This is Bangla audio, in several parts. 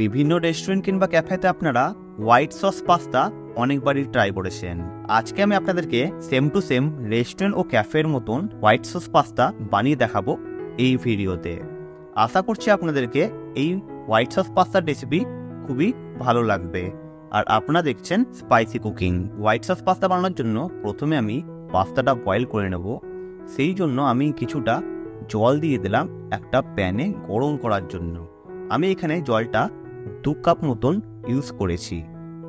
বিভিন্ন রেস্টুরেন্ট কিংবা ক্যাফেতে আপনারা হোয়াইট সস পাস্তা অনেকবারই ট্রাই করেছেন। আজকে আমি আপনাদেরকে সেম টু সেম রেস্টুরেন্ট ও ক্যাফের মতন হোয়াইট সস পাস্তা বানিয়ে দেখাবো এই ভিডিওতে। আশা করছি আপনাদেরকে এই হোয়াইট সস পাস্তার রেসিপি খুবই ভালো লাগবে। আর আপনারা দেখছেন spicy cooking white sauce pasta বানানোর জন্য প্রথমে আমি পাস্তাটা বয়েল করে নেব। সেই জন্য আমি কিছুটা জল দিয়ে দিলাম একটা প্যানে গরম করার জন্য। আমি এখানে জলটা দু কাপ মতন ইউজ করেছি,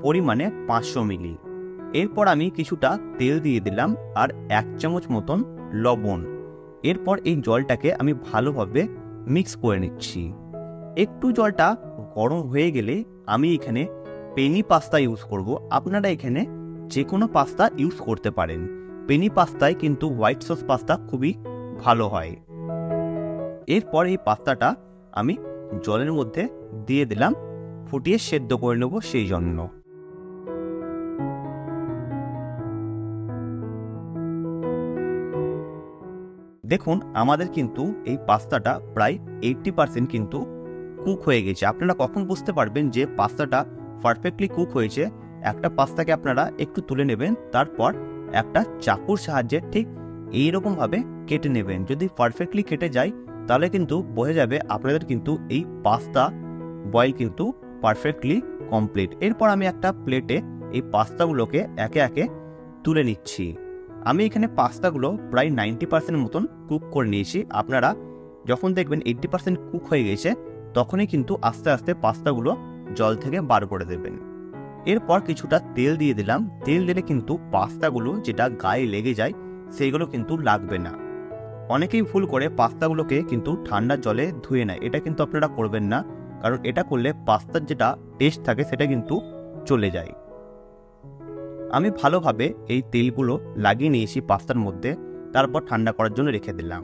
পরিমাণে পাঁচশো মিলি। এরপর আমি কিছুটা তেল দিয়ে দিলাম আর এক চামচ মতন লবণ। এরপর এই জলটাকে আমি ভালোভাবে মিক্স করে নিচ্ছি। একটু জলটা গরম হয়ে গেলে আমি এখানে পেনি পাস্তা ইউজ করব। আপনারা এখানে যে কোনো পাস্তা ইউজ করতে পারেন। পেনি পাস্তায় কিন্তু হোয়াইট সস পাস্তা খুবই ভালো হয়। এরপর এই পাস্তাটা আমি জলের মধ্যে দিয়ে দিলাম, ফুটিয়ে সেদ্ধ করে নেব সেই জন্য। দেখুন, আমাদের কিন্তু এই পাস্তাটা প্রায় এইটটি পার্সেন্ট কিন্তু কুক হয়ে গেছে। আপনারা কখন বুঝতে পারবেন যে পাস্তাটা পারফেক্টলি কুক হয়েছে? একটা পাস্তাকে আপনারা একটু তুলে নেবেন, তারপর একটা চাকুর সাহায্যে ঠিক এইরকমভাবে কেটে নেবেন। যদি পারফেক্টলি কেটে যায়, তাহলে কিন্তু বোঝা যাবে আপনাদের কিন্তু এই পাস্তা বয়েল কিন্তু পারফেক্টলি কমপ্লিট এরপর আমি একটা প্লেটে এই পাস্তাগুলোকে একে একে তুলে নিচ্ছি। আমি এখানে পাস্তাগুলো প্রায় নাইনটি পার্সেন্ট মতন কুক করে নিয়েছি। আপনারা যখন দেখবেন এইট্টি পার্সেন্ট কুক হয়ে গেছে, তখনই কিন্তু আস্তে আস্তে পাস্তাগুলো জল থেকে বার করে দেবেন। এরপর কিছুটা তেল দিয়ে দিলাম। তেল দিলে কিন্তু পাস্তাগুলো যেটা গায়ে লেগে যায়, সেইগুলো কিন্তু লাগবে না। অনেকেই ভুল করে পাস্তাগুলোকে কিন্তু ঠান্ডা জলে ধুয়ে নেয়। এটা কিন্তু আপনারা করবেন না। কারণ এটা করলে পাস্তার যেটা টেস্ট থাকে সেটা কিন্তু চলে যায়। আমি ভালোভাবে এই তেলগুলো লাগিয়ে নিয়েছি পাস্তার মধ্যে, তারপর ঠান্ডা করার জন্য রেখে দিলাম।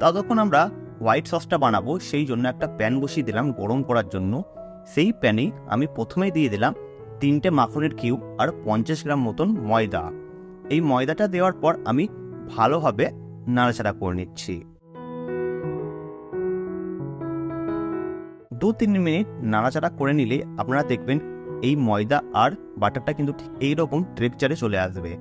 ততক্ষণ আমরা হোয়াইট সসটা বানাবো, সেই জন্য একটা প্যান বসিয়ে দিলাম গরম করার জন্য। সেই প্যানেই আমি প্রথমেই দিয়ে দিলাম তিনটে মাখনের কিউব আর পঞ্চাশ গ্রাম মতন ময়দা। এই ময়দাটা দেওয়ার পর আমি ভালোভাবে নাড়াচাড়া করে নিচ্ছি। দু তিন মিনিট নাড়াচাড়া করে নিলে আপনারা দেখবেন এই ময়দা আর বাটারটা কিন্তু ঠিক এইরকম টেক্সচারে চলে আসবে।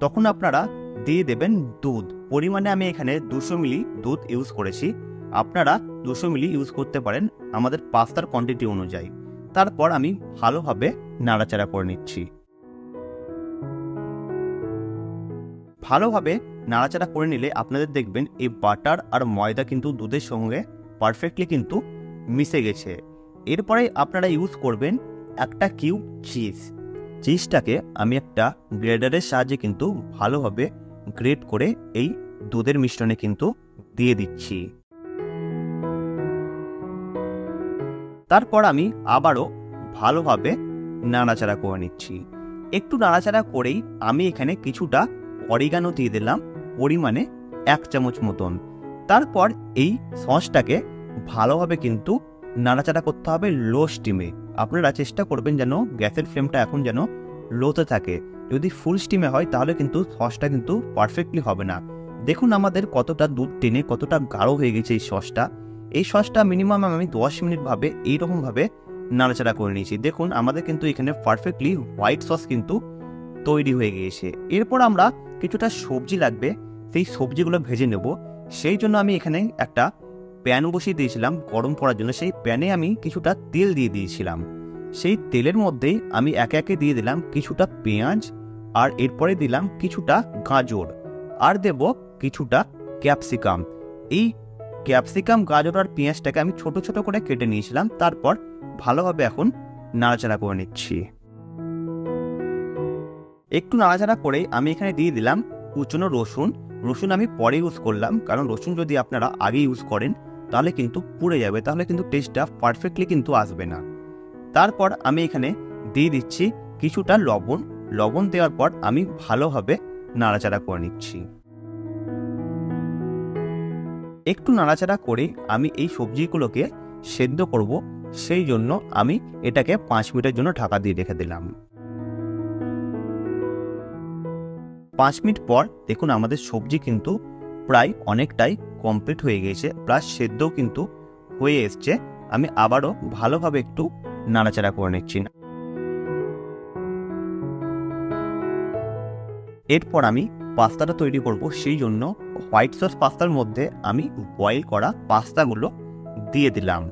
তখন আপনারা দিয়ে দেবেন দুধ। পরিমাণে আমি এখানে দুশো মিলি দুধ ইউজ করেছি। আপনারা দুশো মিলি ইউজ করতে পারেন আমাদের পাস্তার কোয়ান্টিটি অনুযায়ী। তারপর আমি ভালোভাবে নাড়াচাড়া করে নিচ্ছি। ভালোভাবে নাড়াচাড়া করে নিলে আপনাদের দেখবেন এই বাটার আর ময়দা কিন্তু দুধের সঙ্গে পারফেক্টলি কিন্তু মিশে গেছে। এরপরে আপনারা ইউজ করবেন একটা কিউব চিজ চিজটাকে আমি একটা গ্রেডারের সাহায্যে কিন্তু ভালোভাবে গ্রেড করে এই দুধের মিশ্রণে কিন্তু দিয়ে দিচ্ছি। তারপর আমি আবারও ভালোভাবে নাড়াচাড়া করে নিচ্ছি। একটু নাড়াচাড়া করেই আমি এখানে কিছুটা অরিগানো দিয়ে দিলাম, পরিমাণে এক চামচ মতন। তারপর এই সসটাকে ভালোভাবে কিন্তু নাড়াচাড়া করতে হবে লো স্টিমে আপনারা চেষ্টা করবেন যেন গ্যাসের ফ্লেমটা এখন যেন লোতে থাকে। যদি ফুল স্টিমে হয়, তাহলে কিন্তু সসটা কিন্তু পারফেক্টলি হবে না। দেখুন আমাদের কতটা দুধ টেনে, কতটা গাঢ় হয়ে গেছে এই সসটা এই সসটা মিনিমাম আমি দশ মিনিট ভাবে এইরকমভাবে নাড়াচাড়া করে নিয়েছি। দেখুন, আমাদের কিন্তু এখানে পারফেক্টলি হোয়াইট সস কিন্তু তৈরি হয়ে গিয়েছে। এরপর আমরা কিছুটা সবজি লাগবে, সেই সবজিগুলো ভেজে নেব। সেই জন্য আমি এখানে একটা প্যান বসিয়ে দিয়েছিলাম গরম করার জন্য, সেই প্যানে আমি কিছুটা তেল দিয়ে দিয়েছিলাম। সেই তেলের মধ্যেই আমি একে একে দিয়ে দিলাম কিছুটা পেঁয়াজ আর এরপরে দিলাম কিছুটা গাজর আর দেব কিছুটা ক্যাপসিকাম। এই ক্যাপসিকাম, গাজর আর পেঁয়াজটাকে আমি ছোট ছোট করে কেটে নিয়েছিলাম, তারপর ভালোভাবে এখন নাড়াচাড়া করে নিচ্ছি। একটু নাড়াচাড়া করে আমি এখানে দিয়ে দিলাম কুচনো রসুন। রসুন আমি পরে ইউজ করলাম, কারণ রসুন যদি আপনারা আগে ইউজ করেন তাহলে কিন্তু পুড়ে যাবে, তাহলে কিন্তু টেস্টটা পারফেক্টলি কিন্তু আসবে না। তারপর আমি এখানে দিয়ে দিচ্ছি কিছুটা লবণ। লবণ দেওয়ার পর আমি ভালোভাবে নাড়াচাড়া করে নিচ্ছি। একটু নাড়াচাড়া করে আমি এই সবজিগুলোকে সেদ্ধ করব, সেই জন্য আমি এটাকে পাঁচ মিনিটের জন্য ঢাকা দিয়ে রেখে দিলাম। পাঁচ মিনিট পর দেখুন আমাদের সবজি কিন্তু প্রায় অনেকটাই কমপ্লিট হয়ে গেছে প্লাস সেদ্ধও কিন্তু হয়ে এসছে। আমি আবারও ভালোভাবে একটু নাড়াচাড়া করে নিচ্ছি। না এরপর আমি পাস্তাটা তৈরি করব, সেই জন্য হোয়াইট সস পাস্তার মধ্যে আমি বয়েল করা পাস্তাগুলো দিয়ে দিলাম।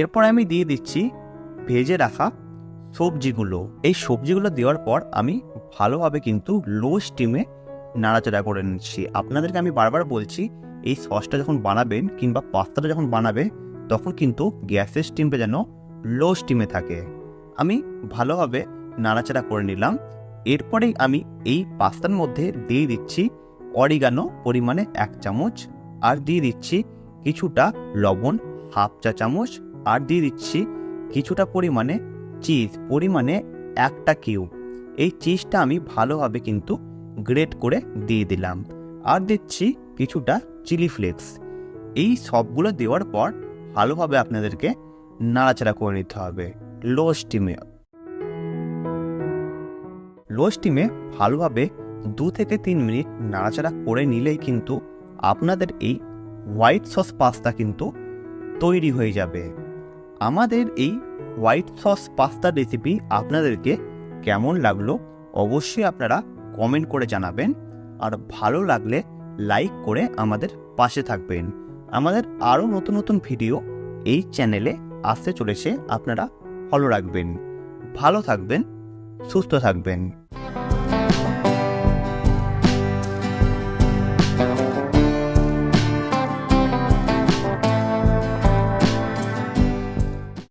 এরপর আমি দিয়ে দিচ্ছি ভেজে রাখা সবজিগুলো। এই সবজিগুলো দেওয়ার পর আমি ভালোভাবে কিন্তু লো স্টিমে নাড়াচাড়া করে নিচ্ছি। আপনাদেরকে আমি বারবার বলছি, এই সসটা যখন বানাবেন কিংবা পাস্তাটা যখন বানাবে তখন কিন্তু গ্যাসের স্টিমটা যেন লো স্টিমে থাকে। আমি ভালোভাবে নাড়াচাড়া করে নিলাম। এরপরেই আমি এই পাস্তার মধ্যে দিয়ে দিচ্ছি অরিগানো পরিমাণে এক চামচ, আর দিয়ে দিচ্ছি কিছুটা লবণ, হাফ চা চামচ, আর দিয়ে দিচ্ছি কিছুটা পরিমাণে চিজ পরিমাণে একটা কিউব এই চিজটা আমি ভালোভাবে কিন্তু গ্রেট করে দিয়ে দিলাম। আর দিচ্ছি কিছুটা চিলি ফ্লেক্স। এই সবগুলো দেওয়ার পর ভালোভাবে আপনাদেরকে নাড়াচাড়া করে নিতে হবে। লো স্টিমে। লো স্টিমে ভালোভাবে দু থেকে তিন মিনিট নাড়াচাড়া করে নিলেই কিন্তু আপনাদের এই হোয়াইট সস পাস্তা কিন্তু তৈরি হয়ে যাবে। আমাদের এই হোয়াইট সস পাস্তা রেসিপি আপনাদেরকে কেমন লাগল অবশ্যই আপনারা কমেন্ট করে জানাবেন। আর ভালো লাগলে লাইক করে আমাদের পাশে থাকবেন। আমাদের আরও নতুন নতুন ভিডিও এই চ্যানেলে আসতে চলেছে আপনারা ফলো রাখবেন। ভালো থাকবেন, সুস্থ থাকবেন।